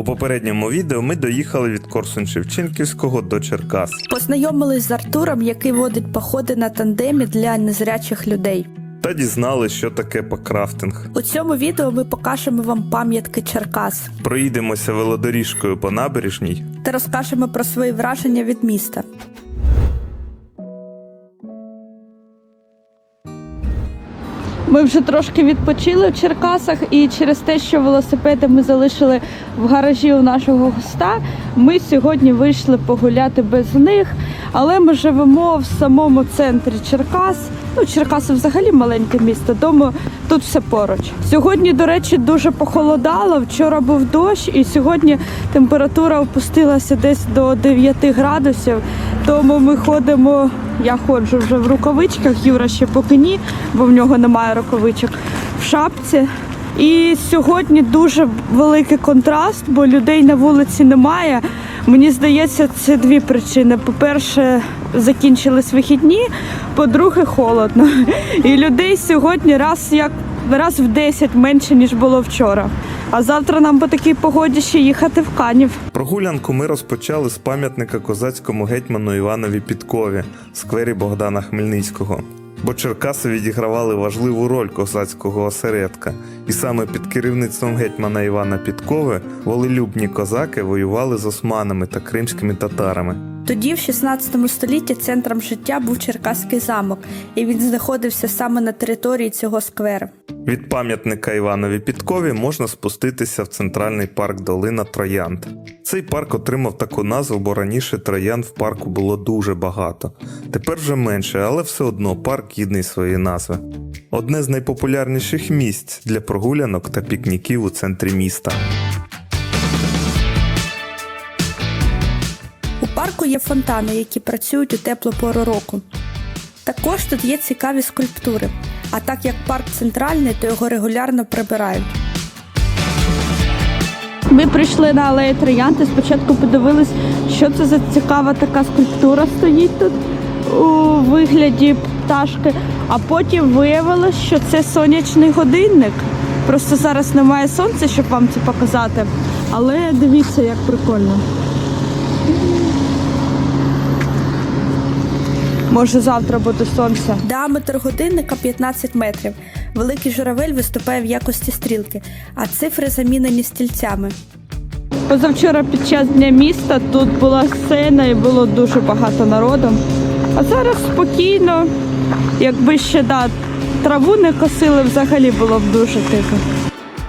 У попередньому відео ми доїхали від Корсун Шевченківського до Черкас. Познайомились з Артуром, який водить походи на тандемі для незрячих людей. Та дізналися, що таке покрафтинг. У цьому відео ми покажемо вам пам'ятки Черкас Проїдемося велодоріжкою по набережній. та розкажемо про свої враження від міста. Ми вже трошки відпочили в Черкасах, і через те, що велосипеди ми залишили в гаражі у нашого госта, ми сьогодні вийшли погуляти без них. Але ми живемо в самому центрі Черкас. Ну, Черкаси взагалі маленьке місто, тому тут все поруч. Сьогодні, до речі, дуже похолодало. Вчора був дощ, і сьогодні температура опустилася десь до 9 градусів. Тому ми ходимо. Я ходжу вже в рукавичках, Юра ще поки ні, бо в нього немає рукавичок в шапці. І сьогодні дуже великий контраст, бо людей на вулиці немає. Мені здається, це дві причини. По-перше, закінчились вихідні, по-друге, холодно. І людей сьогодні раз як раз в 10 менше, ніж було вчора. А завтра нам по такій погоді ще їхати в Канів. Прогулянку ми розпочали з пам'ятника козацькому гетьману Іванові Підкові в сквері Богдана Хмельницького. Бо Черкаси відігравали важливу роль козацького осередка, і саме під керівництвом гетьмана Івана Підкови волелюбні козаки воювали з османами та кримськими татарами. Тоді, в 16 столітті, центром життя був Черкаський замок, і він знаходився саме на території цього скверу. Від пам'ятника Іванові Підкові можна спуститися в центральний парк Долина Троянд. Цей парк отримав таку назву, бо раніше троянд в парку було дуже багато. Тепер вже менше, але все одно парк гідний своєї назви. Одне з найпопулярніших місць для прогулянок та пікніків у центрі міста. Є фонтани, які працюють у теплу пору року. Також тут є цікаві скульптури. А так як парк центральний, то його регулярно прибирають. Ми прийшли на алею Троянди. Спочатку подивились, що це за цікава така скульптура стоїть тут у вигляді пташки. А потім виявилось, що це сонячний годинник. Просто зараз немає сонця, щоб вам це показати. Але дивіться, як прикольно. Може, завтра буде сонце. Діаметр годинника 15 метрів. Великий журавель виступає в якості стрілки, а цифри замінені стільцями. Позавчора під час дня міста тут була сцена і було дуже багато народу. А зараз спокійно, якби ще да, траву не косили, взагалі було б дуже тихо.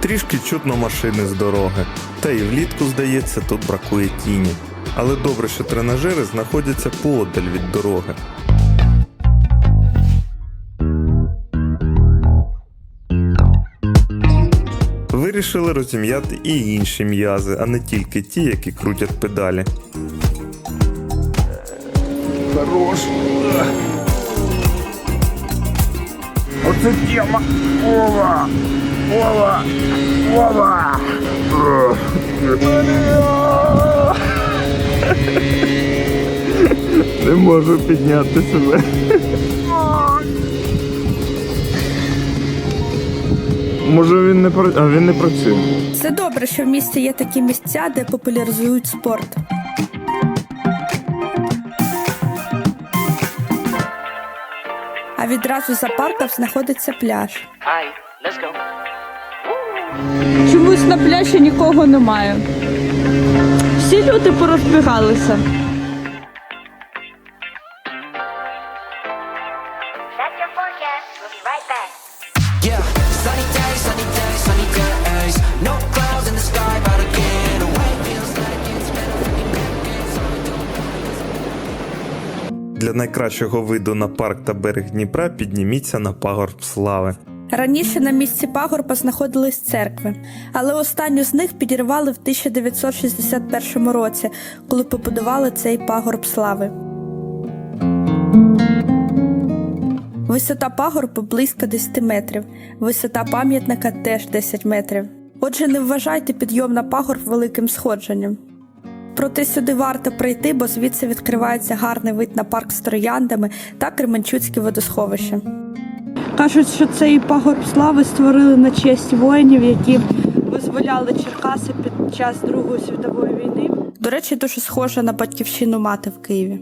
Трішки чутно машини з дороги, та і влітку, здається, тут бракує тіні. Але добре, що тренажери знаходяться поодаль від дороги. Вирішили розім'яти і інші м'язи, а не тільки ті, які крутять педалі. Хорош. Оце тема. Ова. Ова. Ова. Не можу підняти себе. Може він не пра- а він не працює. Це добре, що в місті є такі місця, де популяризують спорт. А відразу за парком знаходиться пляж. Hi, let's go. Чомусь на пляжі нікого немає. Всі люди порозбігалися. Для найкращого виду на парк та берег Дніпра підніміться на пагорб слави. Раніше на місці пагорба знаходились церкви, але останню з них підірвали в 1961 році, коли побудували цей пагорб слави. Висота пагорбу близько 10 метрів, висота пам'ятника теж 10 метрів. Отже, не вважайте підйом на пагорб великим сходженням. Проте сюди варто прийти, бо звідси відкривається гарний вид на парк з трояндами та Кременчуцьке водосховище. Кажуть, що цей пагорб слави створили на честь воїнів, які визволяли Черкаси під час Другої світової війни. До речі, дуже схоже на батьківщину мати в Києві.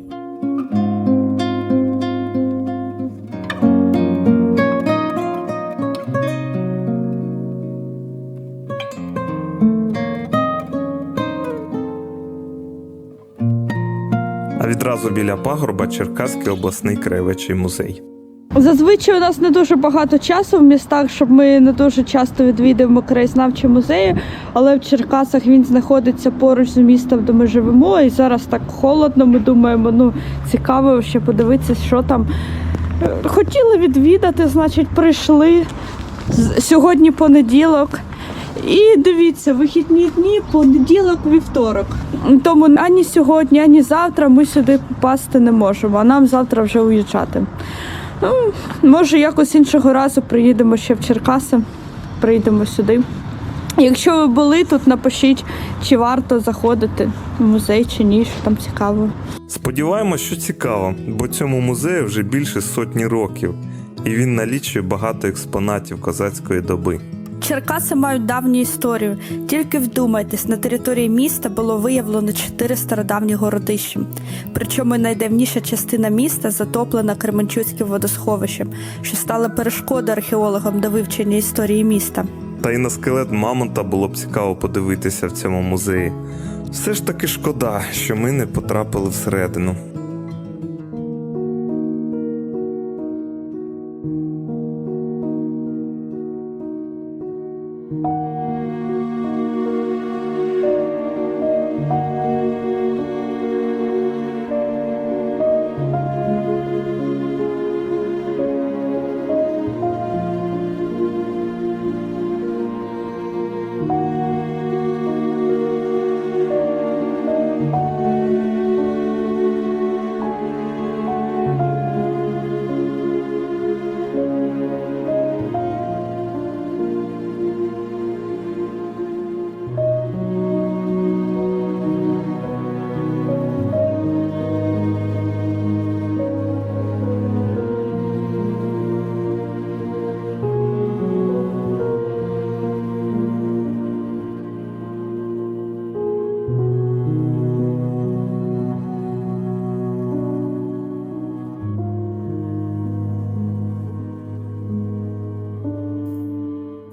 А відразу біля пагорба Черкаський обласний краєвичий музей. Зазвичай у нас не дуже багато часу в містах, щоб ми не дуже часто відвідуємо краєзнавчі музеї, але в Черкасах він знаходиться поруч з містом, де ми живемо. І зараз так холодно. Ми думаємо, ну цікаво ще подивитися, що там. Е, Хотіли відвідати, значить, прийшли. Сьогодні понеділок. І дивіться, вихідні дні, понеділок, вівторок. Тому ані сьогодні, ані завтра ми сюди попасти не можемо, а нам завтра вже уїжджати. Ну, може, якось іншого разу приїдемо ще в Черкаси, приїдемо сюди. Якщо ви були тут, напишіть, чи варто заходити в музей, чи ні, що там цікаво. Сподіваємось, що цікаво, бо цьому музею вже більше сотні років, і він налічує багато експонатів козацької доби. Черкаси мають давню історію. Тільки вдумайтесь, на території міста було виявлено чотири стародавні городища. Причому найдавніша частина міста затоплена Кременчуцьким водосховищем, що стало перешкодою археологам до вивчення історії міста. Та й на скелет мамонта було б цікаво подивитися в цьому музеї. Все ж таки шкода, що ми не потрапили всередину.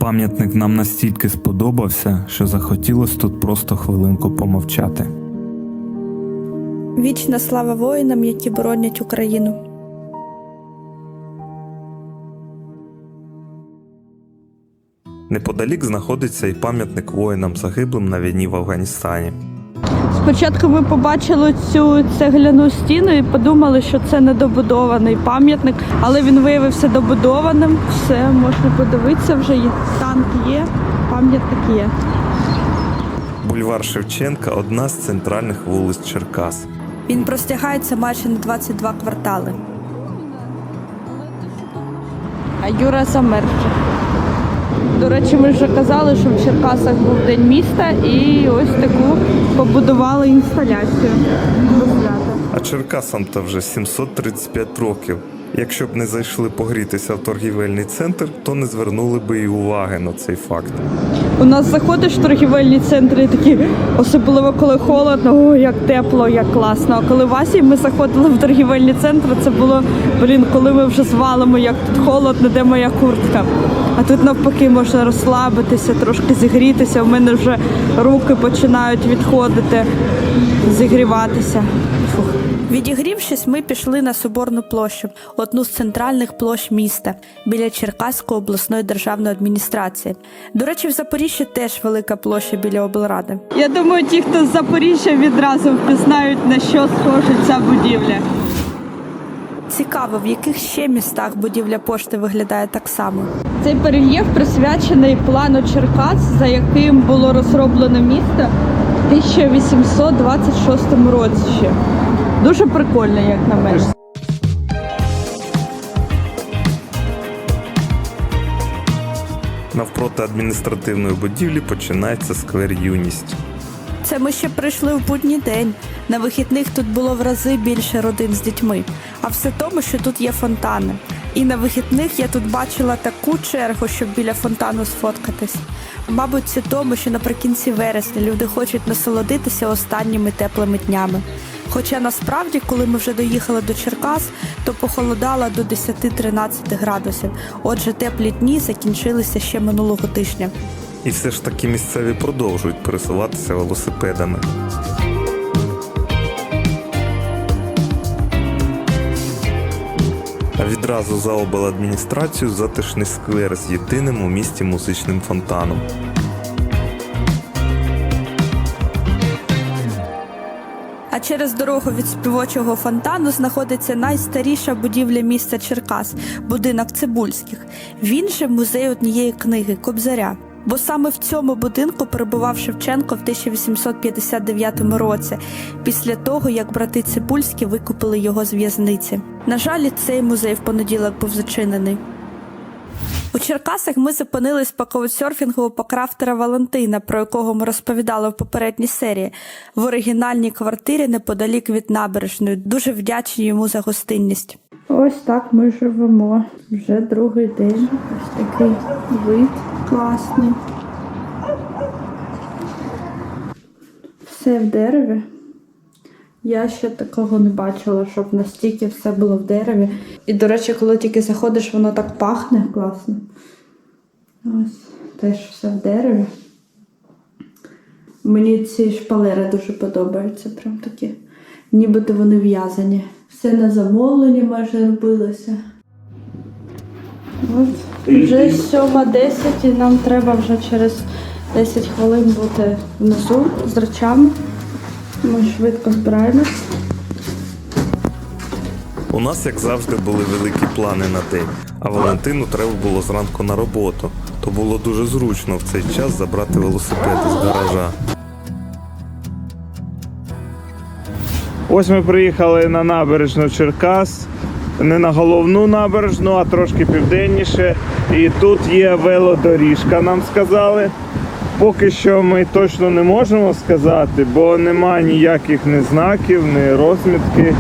Пам'ятник нам настільки сподобався, що захотілося тут просто хвилинку помовчати. Вічна слава воїнам, які боронять Україну. Неподалік знаходиться і пам'ятник воїнам загиблим на війні в Афганістані. Спочатку ми побачили цю цегляну стіну і подумали, що це недобудований пам'ятник, але він виявився добудованим. Все можна подивитися, вже є танк є, пам'ятник є. Бульвар Шевченка одна з центральних вулиць Черкас. Він простягається майже на 22 квартали. А Юра замерз. До речі, ми вже казали, що в Черкасах був день міста і ось таку побудували інсталяцію. А Черкасам то вже 735 років. Якщо б не зайшли погрітися в торгівельний центр, то не звернули би і уваги на цей факт. У нас заходиш в торгівельні центри і такі, особливо коли холодно, о, як тепло, як класно. А коли в Асії ми заходили в торгівельні центри, це було, блін, коли ми вже звалимо, як тут холодно, де моя куртка. А тут навпаки можна розслабитися, трошки зігрітися. У мене вже руки починають відходити, зігріватися. Фух. Відігрівшись, ми пішли на Соборну площу, одну з центральних площ міста, біля Черкаської обласної державної адміністрації. До речі, в Запоріжжі теж велика площа біля облради. Я думаю, ті, хто з Запоріжжя відразу впізнають, на що схожа ця будівля. Цікаво, в яких ще містах будівля пошти виглядає так само. Цей перельєф присвячений плану Черкас, за яким було розроблено місто в 1826 році. ще. Дуже прикольно, як на мене. Навпроти адміністративної будівлі починається сквер юність. Це ми ще прийшли в будній день. На вихідних тут було в рази більше родин з дітьми. А все тому, що тут є фонтани. І на вихідних я тут бачила таку чергу, щоб біля фонтану сфоткатись. Мабуть, це тому, що наприкінці вересня люди хочуть насолодитися останніми теплими днями. Хоча насправді, коли ми вже доїхали до Черкас, то похолодало до 10-13 градусів. Отже, теплі дні закінчилися ще минулого тижня. І все ж таки місцеві продовжують пересуватися велосипедами. А відразу за обладміністрацію затишний сквер з єдиним у місті музичним фонтаном. А через дорогу від співочого фонтану знаходиться найстаріша будівля міста Черкас будинок Цибульських. Він же музей однієї книги Кобзаря. Бо саме в цьому будинку перебував Шевченко в 1859 році, після того як брати Цибульські викупили його з в'язниці. На жаль, цей музей в понеділок був зачинений. У Черкасах ми зупинились по коучсерфінгу у покрафтера Валентина, про якого ми розповідали в попередній серії, в оригінальній квартирі неподалік від набережної. Дуже вдячні йому за гостинність. Ось так ми живемо. Вже другий день. Ось такий вид класний. Все в дереві. Я ще такого не бачила, щоб настільки все було в дереві. І, до речі, коли тільки заходиш, воно так пахне класно. Ось теж все в дереві. Мені ці шпалери дуже подобаються, прям такі. Нібито вони в'язані. Все на замовлення майже робилося. От, вже 7.10 і нам треба вже через 10 хвилин бути внизу з речами. Ми швидко збираємось. У нас, як завжди, були великі плани на день, а Валентину треба було зранку на роботу. То було дуже зручно в цей час забрати велосипед із гаража. Ось ми приїхали на набережну Черкас. Не на головну набережну, а трошки південніше. І тут є велодоріжка, нам сказали. Поки що ми точно не можемо сказати, бо нема ніяких ні знаків, ні розмітки.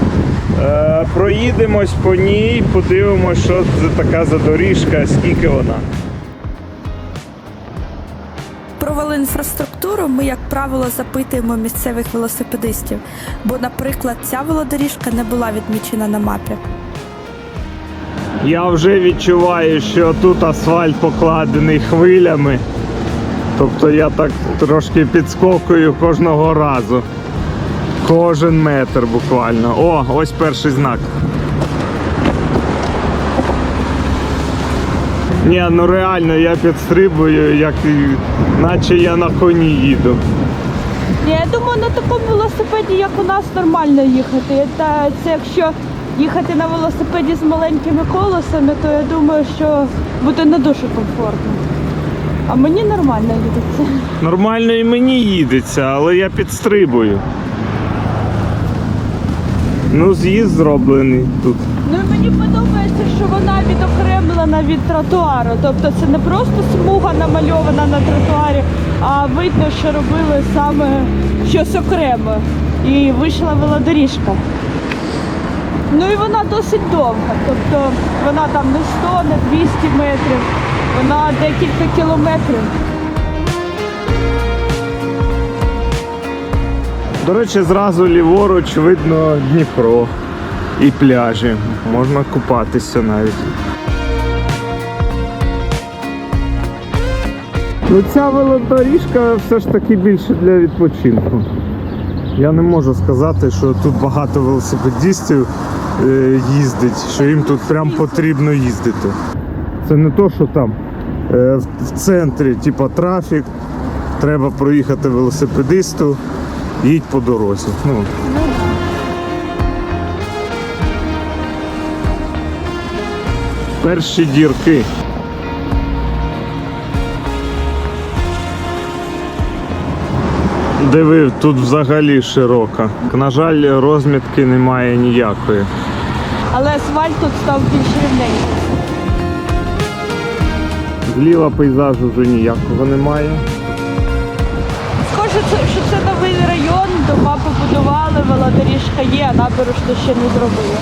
Е, проїдемось по ній, подивимось, що це така за доріжка, скільки вона. Про велоінфраструктуру ми, як правило, запитуємо місцевих велосипедистів, бо, наприклад, ця велодоріжка не була відмічена на мапі. Я вже відчуваю, що тут асфальт покладений хвилями. Тобто я так трошки підскокую кожного разу. Кожен метр буквально. О, ось перший знак. Ні, ну реально я підстрибую, як наче я на коні їду. Ні, Я думаю, на такому велосипеді, як у нас, нормально їхати. Та це якщо їхати на велосипеді з маленькими колесами, то я думаю, що буде не дуже комфортно. А мені нормально їдеться. Нормально і мені їдеться, але я підстрибую. Ну, з'їзд зроблений тут. Ну і мені подобається, що вона відокремлена від тротуару. Тобто це не просто смуга намальована на тротуарі, а видно, що робили саме щось окреме. І вийшла велодоріжка. Ну і вона досить довга. Тобто вона там не 100, не 200 метрів, вона декілька кілометрів. До речі, зразу ліворуч видно Дніпро і пляжі. Можна купатися навіть. Ну ця велодоріжка все ж таки більше для відпочинку. Я не можу сказати, що тут багато велосипедистів е, їздить, що їм тут прям потрібно їздити. Це не то, що там в- в центрі, типа трафік, треба проїхати велосипедисту, їдь по дорозі. Ну, перші дірки. Диви, тут взагалі широка. На жаль, розмітки немає ніякої. Але асфальт тут став більш рівненький. Зліва пейзажу вже ніякого немає. Схоже, що це новий район, дома побудували, велодоріжка є, а набережну ще не зробили.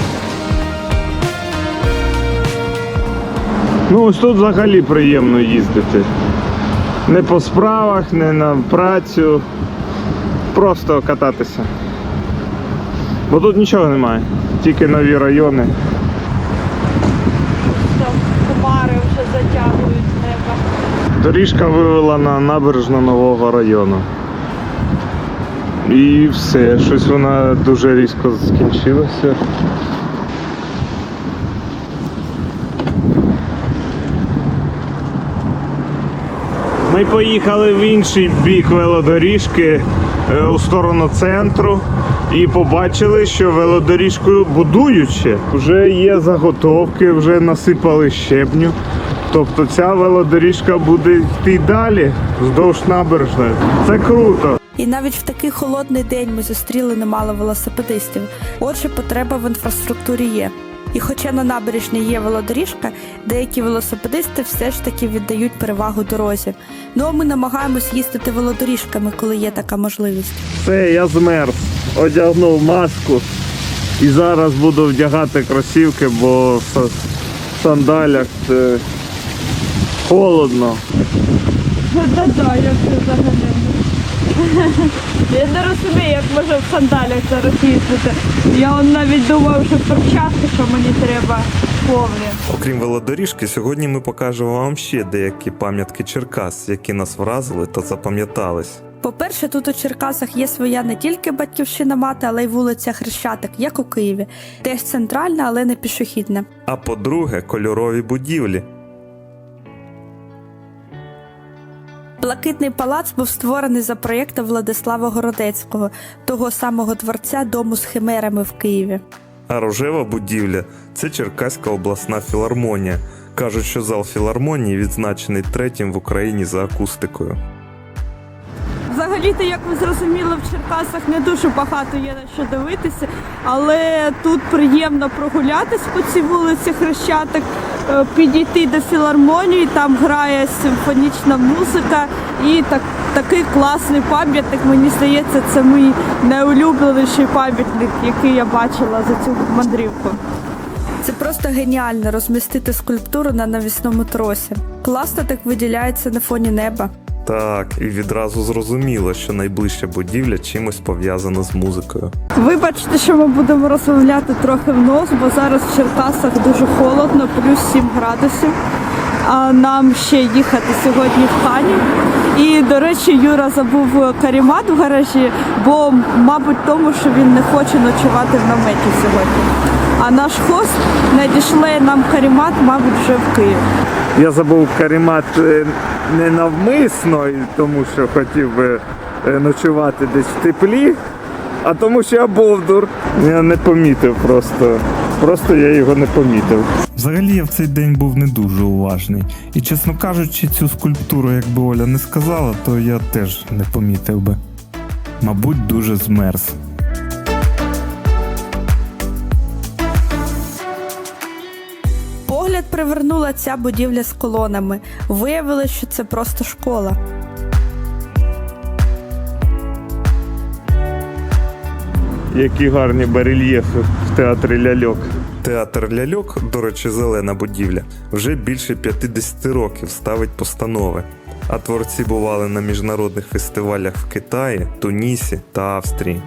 Ну ось тут взагалі приємно їздити. Не по справах, не на працю. Просто кататися. Бо тут нічого немає. Тільки нові райони. Там хмари вже затягують небо. Доріжка вивела на набережну нового району. І все, щось вона дуже різко скінчилася. Ми поїхали в інший бік велодоріжки е, у сторону центру і побачили, що велодоріжкою будують ще. Вже є заготовки, вже насипали щебню. Тобто ця велодоріжка буде йти далі вздовж набережної. Це круто. І навіть в такий холодний день ми зустріли немало велосипедистів. Отже, потреба в інфраструктурі є. І хоча на набережній є велодоріжка, деякі велосипедисти все ж таки віддають перевагу дорозі. Ну а ми намагаємось їздити велодоріжками, коли є така можливість. Все, я змерз. Одягнув маску. І зараз буду вдягати кросівки, бо в сандалях це холодно. Да-да, як це взагалі. Я не розумію, як може в сандалях зараз їздити. Я навіть думав, що перчатки, що мені треба повні. Окрім велодоріжки, сьогодні ми покажемо вам ще деякі пам'ятки Черкас, які нас вразили та запам'ятались. По-перше, тут у Черкасах є своя не тільки батьківщина мати, але й вулиця Хрещатик, як у Києві. Теж центральна, але не пішохідна. А по-друге, кольорові будівлі. Блакитний палац був створений за проєктом Владислава Городецького, того самого творця дому з химерами в Києві. А рожева будівля це Черкаська обласна філармонія. Кажуть, що зал філармонії відзначений третім в Україні за акустикою. Взагалі-то, як ви зрозуміли, в Черкасах не дуже багато є на що дивитися, але тут приємно прогулятись по цій вулиці Хрещатик, е, підійти до філармонії, там грає симфонічна музика і так, такий класний пам'ятник. Мені здається, це мій найулюбленіший пам'ятник, який я бачила за цю мандрівку. Це просто геніально розмістити скульптуру на навісному тросі. Класно так виділяється на фоні неба. Так, і відразу зрозуміло, що найближча будівля чимось пов'язана з музикою. Вибачте, що ми будемо розмовляти трохи в нос, бо зараз в Черкасах дуже холодно, плюс 7 градусів. А нам ще їхати сьогодні в Хані. І, до речі, Юра забув карімат в гаражі, бо, мабуть, тому, що він не хоче ночувати в наметі сьогодні. А наш хост надійшли нам карімат, мабуть, вже в Київ. Я забув карімат е, не навмисно, тому що хотів би е, ночувати десь в теплі, а тому що я бовдур. Я не помітив просто. Просто я його не помітив. Взагалі я в цей день був не дуже уважний. І чесно кажучи, цю скульптуру, якби Оля не сказала, то я теж не помітив би. Мабуть, дуже змерз. Привернула ця будівля з колонами. Виявилось, що це просто школа. Які гарні барельєфи в театрі ляльок. Театр ляльок, до речі, зелена будівля, вже більше 50 років ставить постанови. А творці бували на міжнародних фестивалях в Китаї, Тунісі та Австрії.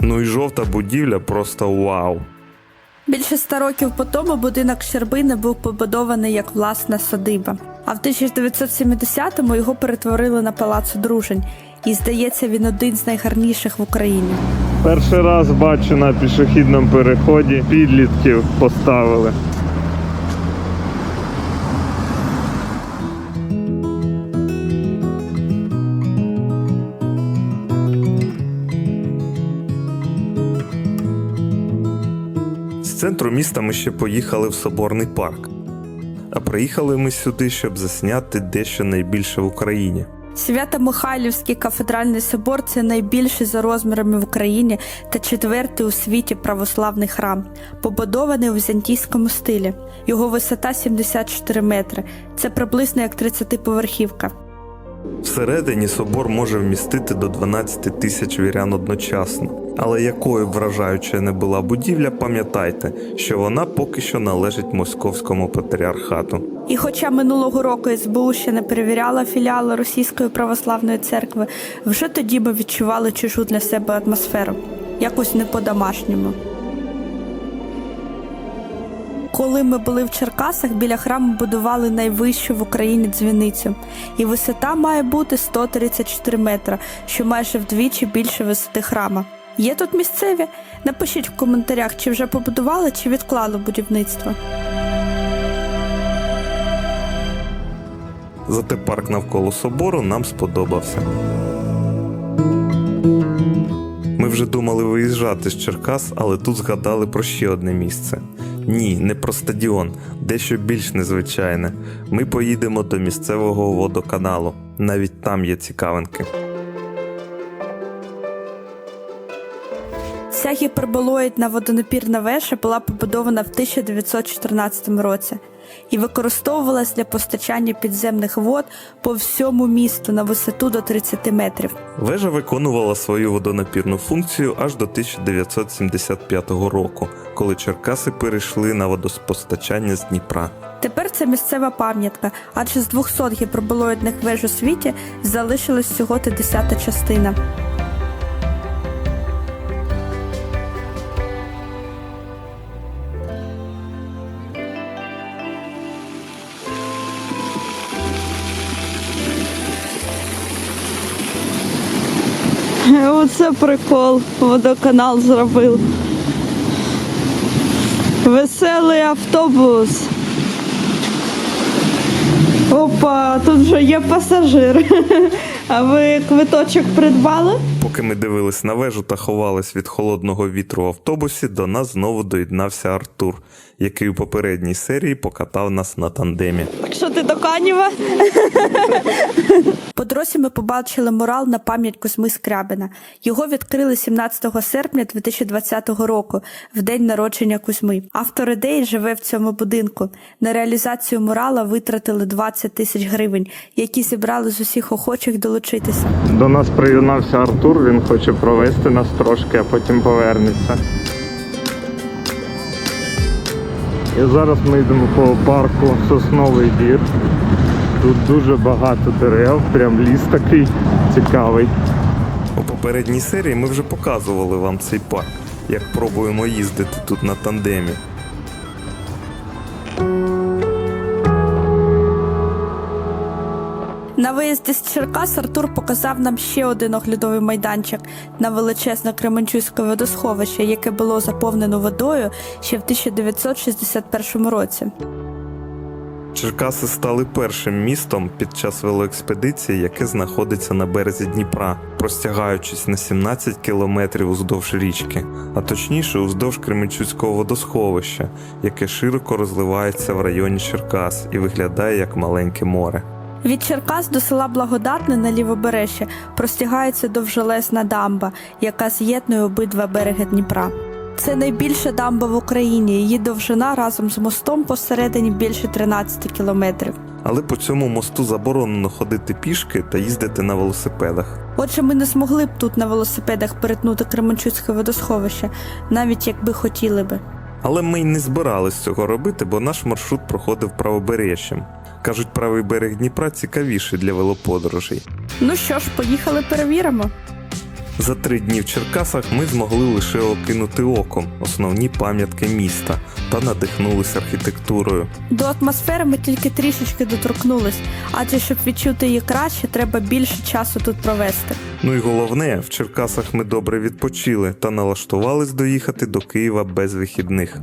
Ну і жовта будівля просто вау. Більше ста років по тому будинок Щербини був побудований як власна садиба. А в 1970-му його перетворили на палац дружень. І здається, він один з найгарніших в Україні. Перший раз бачу на пішохідному переході підлітків поставили. Центру міста ми ще поїхали в Соборний парк. А приїхали ми сюди, щоб засняти дещо найбільше в Україні. Свято-Михайлівський кафедральний собор це найбільший за розмірами в Україні та четвертий у світі православний храм, побудований у візантійському стилі. Його висота 74 метри. Це приблизно як 30-поверхівка. Всередині собор може вмістити до 12 тисяч вірян одночасно. Але якою б вражаючою не була будівля, пам'ятайте, що вона поки що належить московському патріархату. І хоча минулого року СБУ ще не перевіряла філіали Російської православної церкви, вже тоді ми відчували чужу для себе атмосферу, якось не по-домашньому. Коли ми були в Черкасах, біля храму будували найвищу в Україні дзвіницю, і висота має бути 134 метри, що майже вдвічі більше висоти храма. Є тут місцеві? Напишіть в коментарях, чи вже побудували, чи відклали будівництво. Зате парк навколо собору нам сподобався. Ми вже думали виїжджати з Черкас, але тут згадали про ще одне місце. Ні, не про стадіон, дещо більш незвичайне. Ми поїдемо до місцевого водоканалу. Навіть там є цікавинки. Ця гіперболоїдна водонапірна вежа була побудована в 1914 році і використовувалась для постачання підземних вод по всьому місту на висоту до 30 метрів. Вежа виконувала свою водонапірну функцію аж до 1975 року, коли Черкаси перейшли на водопостачання з Дніпра. Тепер це місцева пам'ятка, адже з 200 гіперболоїдних веж у світі залишилась всього 10 частина. Оце прикол. Водоканал зробив. Веселий автобус. Опа, тут вже є пасажир. А ви квиточок придбали? Поки ми дивились на вежу та ховались від холодного вітру в автобусі, до нас знову доєднався Артур, який у попередній серії покатав нас на тандемі. Так що ти Канєва? По дорозі ми побачили мурал на пам'ять Кузьми Скрябина. Його відкрили 17 серпня 2020 року, в день народження Кузьми. Автор ідеї живе в цьому будинку. На реалізацію мурала витратили 20 тисяч гривень, які зібрали з усіх охочих долучитися. До нас приєднався Артур, він хоче провести нас трошки, а потім повернеться. І зараз ми йдемо по парку Сосновий Бір. Тут дуже багато дерев, прям ліс такий цікавий. У попередній серії ми вже показували вам цей парк, як пробуємо їздити тут на тандемі. На виїзді з Черкас Артур показав нам ще один оглядовий майданчик на величезне Кременчуське водосховище, яке було заповнено водою ще в 1961 році. Черкаси стали першим містом під час велоекспедиції, яке знаходиться на березі Дніпра, простягаючись на 17 кілометрів уздовж річки, а точніше уздовж Кременчуцького водосховища, яке широко розливається в районі Черкас і виглядає як маленьке море. Від Черкас до села Благодатне на лівобережжя простягається довжелезна дамба, яка з'єднує обидва береги Дніпра. Це найбільша дамба в Україні. Її довжина разом з мостом посередині більше 13 кілометрів. Але по цьому мосту заборонено ходити пішки та їздити на велосипедах. Отже, ми не змогли б тут на велосипедах перетнути Кременчуцьке водосховище, навіть якби хотіли би. Але ми й не збирались цього робити, бо наш маршрут проходив правобережжям. Кажуть, правий берег Дніпра цікавіший для велоподорожей. Ну що ж, поїхали перевіримо. За три дні в Черкасах ми змогли лише окинути оком основні пам'ятки міста та надихнулися архітектурою. До атмосфери ми тільки трішечки доторкнулись, адже щоб відчути її краще, треба більше часу тут провести. Ну і головне, в Черкасах ми добре відпочили та налаштувались доїхати до Києва без вихідних.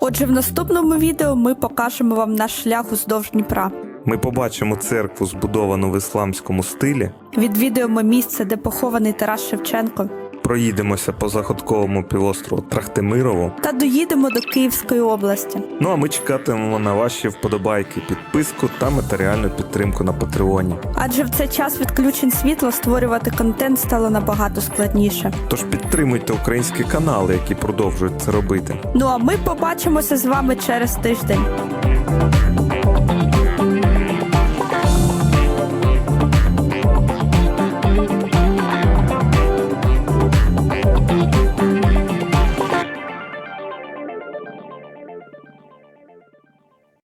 Отже, в наступному відео ми покажемо вам наш шлях уздовж Дніпра. Ми побачимо церкву, збудовану в ісламському стилі, Відвідуємо місце, де похований Тарас Шевченко. Проїдемося по заходковому півострову Трахтимирову. Та доїдемо до Київської області. Ну а ми чекатимемо на ваші вподобайки, підписку та матеріальну підтримку на Патреоні. Адже в цей час відключень світла створювати контент стало набагато складніше. Тож підтримуйте українські канали, які продовжують це робити. Ну а ми побачимося з вами через тиждень.